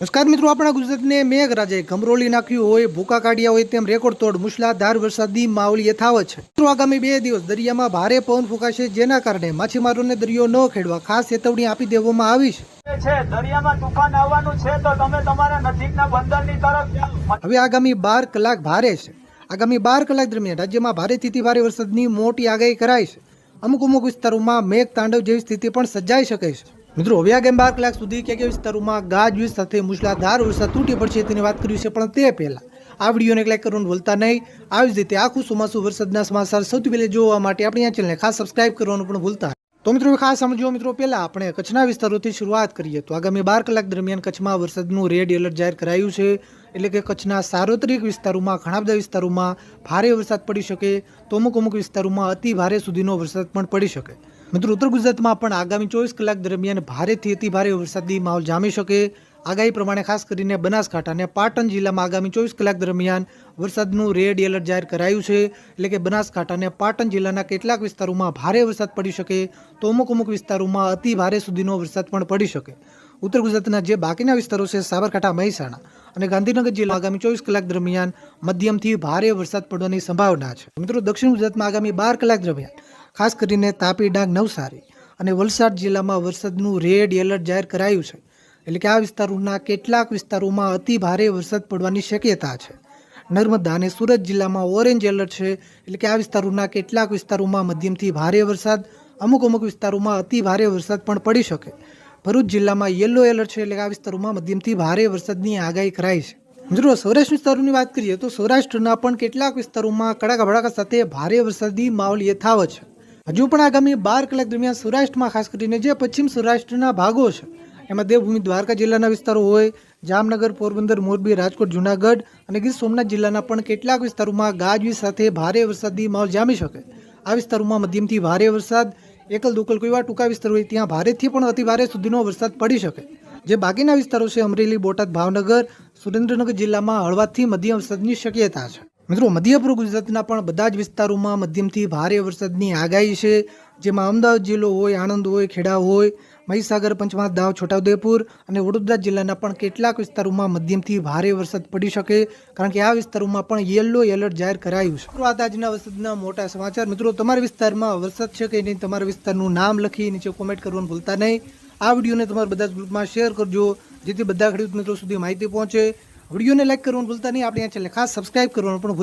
નમસ્કાર મિત્રો આપણા ગુજરાતને મેઘરાજાએ ગમરોલી નાખ્યું હોય ભૂકા કાઢ્યા હોય તેમ રેકોર્ડ તોડ મુશળધાર વરસાદની માવલી યથાવત છે. મિત્રો આગામી બે દિવસ દરિયામાં ભારે પવન ફૂંકાશે જેના કારણે માછીમારોને દરિયો ન ખેડવા ખાસ ચેતવણી આપી દેવામાં આવી છે. દરિયામાં તુફાન આવવાનું છે તો તમે તમારા નજીકના બંદરની તરફ હવે આગામી બાર કલાક ભારે છે. આગામી બાર કલાક દરમિયાન રાજ્યમાં ભારેથી ભારે વરસાદની મોટી આગાહી કરાઈ છે. અમુક અમુક વિસ્તારોમાં મેઘ તાંડવ જેવી સ્થિતિ પણ સર્જાઈ શકે છે. મિત્રો હવે આગામી બાર કલાક સુધી ક્યાં ક્યાં વિસ્તારોમાં ગાજવીજ સાથે મુશળધાર વરસાદ તૂટી પડશે તેની વાત કરી છે, પણ તે પહેલાં આ વિડીયોને એક કરવાનું ભૂલતા નહીં આવી જ રીતે આખું ચોમાસું વરસાદના સમાચાર સૌથી પહેલાં જોવા માટે આપણી આ ચેનલને ખાસ સબસ્ક્રાઇબ કરવાનું પણ ભૂલતા. તો મિત્રો ખાસ સમજો મિત્રો, પહેલાં આપણે કચ્છના વિસ્તારોથી શરૂઆત કરીએ. તો આગામી બાર કલાક દરમિયાન કચ્છમાં વરસાદનું રેડ એલર્ટ જાહેર કરાયું છે. એટલે કે કચ્છના સાર્વત્રિક વિસ્તારોમાં, ઘણા બધા વિસ્તારોમાં ભારે વરસાદ પડી શકે. તો અમુક અમુક વિસ્તારોમાં અતિ ભારે સુધીનો વરસાદ પણ પડી શકે. મિત્રો, ઉત્તર ગુજરાતમાં પણ આગામી ચોવીસ કલાક દરમિયાન ભારેથી અતિ ભારે વરસાદી માહોલ જામી શકે. આગાહી પ્રમાણે ખાસ કરીને બનાસકાંઠા અને પાટણ જિલ્લામાં આગામી ચોવીસ કલાક દરમિયાન વરસાદનું રેડ એલર્ટ જાહેર કરાયું છે. એટલે કે બનાસકાંઠા અને પાટણ જિલ્લાના કેટલાક વિસ્તારોમાં ભારે વરસાદ પડી શકે તો અમુક અમુક વિસ્તારોમાં અતિ ભારે સુધીનો વરસાદ પણ પડી શકે. ઉત્તર ગુજરાતના જે બાકીના વિસ્તારો છે, સાબરકાંઠા, મહેસાણા અને ગાંધીનગર જિલ્લા આગામી ચોવીસ કલાક દરમિયાન મધ્યમથી ભારે વરસાદ પડવાની સંભાવના છે. મિત્રો, દક્ષિણ ગુજરાતમાં આગામી બાર કલાક દરમિયાન ખાસ કરીને તાપી ડાંગ, નવસારી અને વલસાડ જિલ્લામાં વરસાદનું રેડ એલર્ટ જાહેર કરાયું છે. એટલે કે આ વિસ્તારોના કેટલાક વિસ્તારોમાં અતિ ભારે વરસાદ પડવાની શક્યતા છે. નર્મદા અને સુરત જિલ્લામાં ઓરેન્જ એલર્ટ છે. એટલે કે આ વિસ્તારોના કેટલાક વિસ્તારોમાં મધ્યમથી ભારે વરસાદ, અમુક અમુક વિસ્તારોમાં અતિ ભારે વરસાદ પણ પડી શકે. ભરૂચ જિલ્લામાં યલો એલર્ટ છે. એટલે કે આ વિસ્તારોમાં મધ્યમથી ભારે વરસાદની આગાહી કરાઈ છે. મિત્રો, સૌરાષ્ટ્ર વિસ્તારોની વાત કરીએ તો સૌરાષ્ટ્રના પણ કેટલાક વિસ્તારોમાં કડાકા ભડાકા સાથે ભારે વરસાદની માહોલ યથાવત છે. હજુ પણ આગામી બાર કલાક દરમિયાન સૌરાષ્ટ્રમાં ખાસ કરીને જે પશ્ચિમ સૌરાષ્ટ્રના ભાગો છે એમાં દેવભૂમિ દ્વારકા જિલ્લાના વિસ્તારો હોય, જામનગર, પોરબંદર, મોરબી, રાજકોટ, જુનાગઢ અને ગીર સોમનાથ જિલ્લાના પણ કેટલાક વિસ્તારોમાં ગાજવીજ સાથે ભારે વરસાદી માહોલ જામી શકે. આ વિસ્તારોમાં મધ્યમથી ભારે વરસાદ એકલ દુકલ કોઈ ટૂંકા વિસ્તારો હોય ત્યાં ભારેથી પણ અતિભારે સુધીનો વરસાદ પડી શકે. જે બાકીના વિસ્તારો છે અમરેલી, બોટાદ, ભાવનગર, સુરેન્દ્રનગર જિલ્લામાં હળવાથી મધ્યમ વરસાદની શક્યતા છે. મિત્રો, મધ્ય પૂર્વ ગુજરાતના પણ બધા જ વિસ્તારોમાં મધ્યમથી ભારે વરસાદની આગાહી છે. જેમાં અમદાવાદ જિલ્લો હોય, આણંદ હોય, ખેડા હોય, મહીસાગર, પંચમહાલ, દાવ, છોટાઉદેપુર અને વડોદરા જિલ્લાના પણ કેટલાક વિસ્તારોમાં મધ્યમથી ભારે વરસાદ પડી શકે, કારણ કે આ વિસ્તારોમાં પણ યલો એલર્ટ જાહેર કરાયું છે. વાત આજના વરસાદના મોટા સમાચાર. મિત્રો, તમારા વિસ્તારમાં વરસાદ છે કે નહીં, તમારા વિસ્તારનું નામ લખી નીચે કોમેન્ટ કરવાનું ભૂલતા નહીં. આ વિડીયોને તમારા બધા જ ગ્રુપમાં શેર કરજો, જેથી બધા ખેડૂત મિત્રો સુધી માહિતી પહોંચે. વિડીયોને લાઇક કરવાનું ભૂલતા નહીં. આપણે આ ચેનલને ખાસ સબસ્ક્રાઇબ કરવાનું પણ